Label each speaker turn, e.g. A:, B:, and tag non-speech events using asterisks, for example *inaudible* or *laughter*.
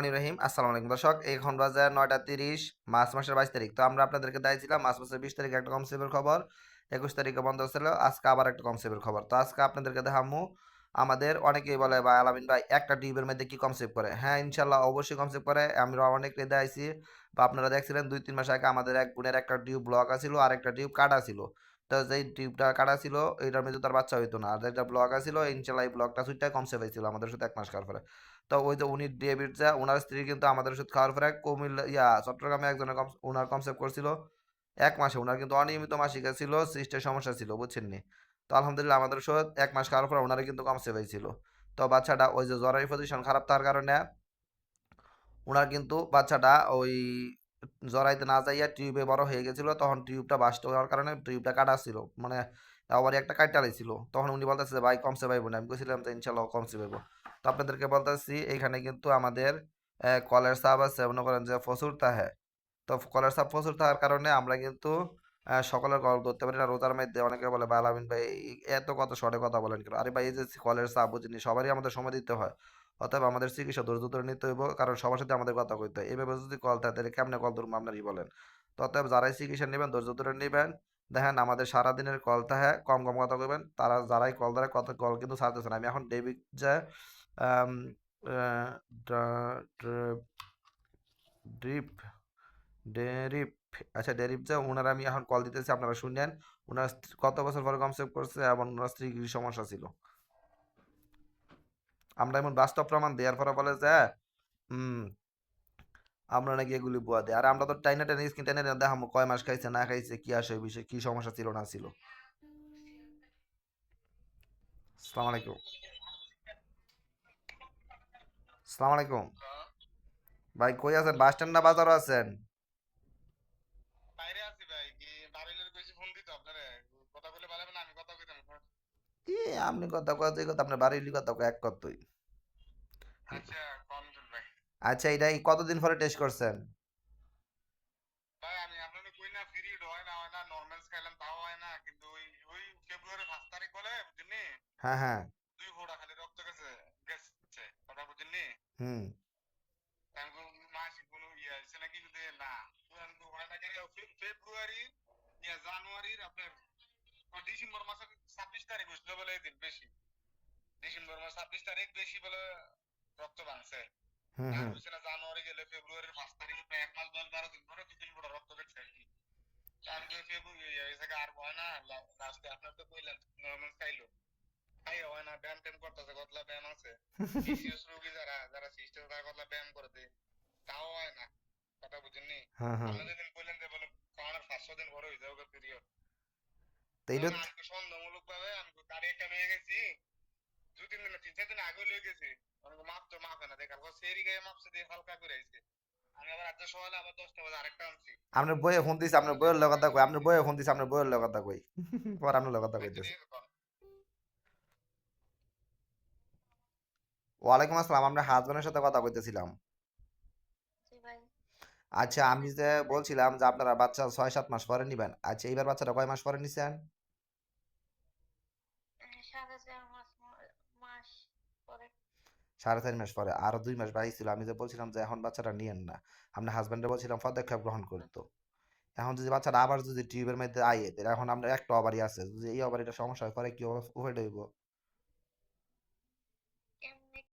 A: রহিম, আসসালামু আলাইকুম। দর্শক, এখন বাজার নয়টা তিরিশ, মার্চ মাসের বাইশ তারিখ। তো আমরা আপনাদেরকে দিয়েছিলাম মার্চ মাসের বিশ তারিখে একটা কমসেবের খবর, একুশ তারিখে বন্ধ ছিল, আজকে আবার একটা কমসেবের খবর। তো আজকে আপনাদেরকে দেখামু, আমাদের অনেকেই বলে, ভাই আলামিন ভাই, একটা টিউবের মধ্যে কি কমসেভ করে? হ্যাঁ ইনশাল্লাহ অবশ্যই কমসেভ করে। আমরা অনেক আইছি বা আপনারা দেখছিলেন দুই তিন মাস আগে আমাদের এক গুণের একটা টিউব ব্লক আছিল, আর একটা টিউব কাটা ছিল। তো যেই টিউবটা কাটা ছিল এইটার মধ্যে তার বাচ্চা হইতো না। আর যেটা ব্লক আছিল ইনশাল্লাহ এই ব্লকটা সুইটটা কমসেভ হয়েছিল আমাদের সাথে এক মাস খাওয়ার পরে। তো ওই যে উনি ডেভিড যা ওনার স্ত্রী কিন্তু আমাদের ওষুধ খাওয়ার পরে কুমিল্লা, ইয়া, চট্টগ্রামে একজনের ওনার কনসেপ্ট করছিল এক মাসে। ওনার কিন্তু অনিয়মিত মাসিকা ছিল, সিস্টের সমস্যা ছিল, বুঝছেননি? তো আলহামদুলিল্লাহ আমাদের ওষুধ এক মাস খাওয়ার পর ওনারও কিন্তু কনসেপ্ট হয়েছিল তো বাচ্চাটা ওই যে জ্বরের পজিশন খারাপ থাকার কারণে ওনার কিন্তু বাচ্চাটা ওই জরাইতে না যাইয়া টিউবে বড় হয়ে গেছিল, তখন টিউবটা বাস্ট হওয়ার কারণে টিউবটা কাটা ছিল মানে আবার একটা কাইটা ছিল। তখন উনি বলতেছে ভাই কমসে পাইবো না। আমি বলছিলাম যে, ইনশাল্লাহ কমসে পাইবো তো আপনাদেরকে বলতেছি এখানে কিন্তু আমাদের কলের সাপ আছে, মনে করেন যে প্রচুর তাহে। তো কলের সাপ প্রচুর থাকার কারণে আমরা কিন্তু সকলের কল ধরতে পারি না। রোজার মধ্যে অনেকে বলে, ভাই, আলামিন ভাই, এত কত শর্টে কথা বলেন কেন? আরে ভাই, এই যে কলের সাপ বুঝিনি সবারই আমাদের সময় দিতে হয়। অতএব আমাদের চিকিৎসা ধৈর্য ধরে নিতে হইব, কারণ সবার সাথে আমাদের কথা কইতে হয়। এইভাবে যদি কল থাকে, তাহলে কেমনে কল ধরবো আপনারই বলেন। তো অতএব যারাই চিকিৎসা নেবেন, ধৈর্য ধরে নেবেন। দেখেন, আমাদের সারাদিনের কল থাকে কম কম কথা কইবেন। তারা যারাই কল ধরে কত কল কিন্তু ছাড়তেছে না। আমি এখন ডেবিট যে ড্রিপ ডেরিপ আচ্ছা ডেরিপ যে ওনার আমি এখন কল দিতেছি, আপনারা শুনেন ওনার কত বছর পরে কমসেপ্ট করছে এবং ওনার স্ত্রী কি সমস্যা ছিল? আমরা এমন বাস্তব প্রমাণ দেওয়ার পরে বলে যে হুম আমরা নাকি এগুলি বুয়া দিই। আর আমরা তো টাইনা টেনে স্কিন টেনে দেখাবো কয় মাস খাইছে, না খাইছে, কি আসে বিষয়ে, কি সমস্যা ছিল, না ছিল। আসসালামু আলাইকুম। আসসালামু আলাইকুম। ভাই কই আছেন? বাস স্ট্যান্ড না বাজারও আছেন?
B: কি আপনারে? কথা কথা
A: আপনি কথা কয় তুই কথা আপনার বাড়ির কথা এক কতই
B: আচ্ছা
A: আচ্ছা এটা কতদিন পরে টেস্ট করছেন?
B: হয় হয় না নরমাল খাইলাম তাও হয় না কিন্তু ওই ওই ফেব্রুয়ারি পাঁচ তারিখ বলে বুঝলি
A: হ্যাঁ হ্যাঁ
B: দুই ফোঁটা খালি রক্ত গেছে গেছে বুঝলি
A: হুম।
B: কই, মাসিক কোনো ইয়ে আছে নাকি কিন্তু না। ফেব্রুয়ারি ইয়া জানুয়ারির আপনার ডিসেম্বর মাসের ছাব্বিশ তারিখ হয়েছিল বলে এদিন বেশি। ডিসেম্বর মাস ছাব্বিশ তারিখ বেশি বলে রক্ত ভাঙছে। জানুয়ারি গেলে ফেব্রুয়ারির পাঁচ তারিখে প্রায় এক মাস দশ বারো দিন ধরে দু তিন রক্ত বেরছে আর কি। আমি তো ফেব্রুয়ারি আর হয় না। লাস্টে আপনার তো কইলেন নরমাল খাইলো খাই হয় না ব্যায়াম ট্যাম করতেছে কতলা ব্যায়াম আছে। রোগী *laughs* যারা যারা সিস্টেম তারা কতলা ব্যায়াম করে দেয় তাও হয় না কথা বুঝেননি
A: হ্যাঁ হ্যাঁ
B: আপনি যেদিন কইলেন যে বলে খাওয়ানোর পাঁচশো দিন বড় যাবে পিরিয়ড
A: তো এইটা
B: আমি সন্দেহমূলক ভাবে আমি গাড়ি একটা নিয়ে গেছি দুই তিন দিন তিন চার দিন আগে লয়ে গেছি অনেক মাপ তো মাপে না দেখার পর সেই গায়ে মাপছে দিয়ে হালকা করে আইছে আমি আবার রাত্রে সকালে আবার দশটা বাজে আরেকটা আনছি
A: আপনার বইয়ে ফোন দিছে আপনার বইয়ের কই আপনার বইয়ে ফোন দিছে আপনার বইয়ের লোক কথা কই পর আপনার লোক কইতেছে
B: ঠিক আছে, কর।
A: ওয়ালাইকুম আসসালাম আমরা হাজবেন্ডের সাথে কথা কইতেছিলাম আচ্ছা আমি যে বলছিলাম যে আপনারা বাচ্চা ছয় সাত মাস পরে নিবেন। আচ্ছা এইবার বাচ্চাটা কয় মাস পরে নিছেন?
C: সাড়ে চার মাস পরে।
A: আরও দুই মাস বাকি ছিল আমি যে বলছিলাম যে এখন বাচ্চাটা নিয়েন না। আমরা হাজবেন্ডে বলছিলাম পদক্ষেপ গ্রহণ করতো এখন যদি বাচ্চাটা আবার যদি টিউবের মধ্যে আইয়ে তাহলে এখন আমরা একটা অবারই আছে। যদি এই অবারিটা সমস্যা পরে কি উপায় হইব?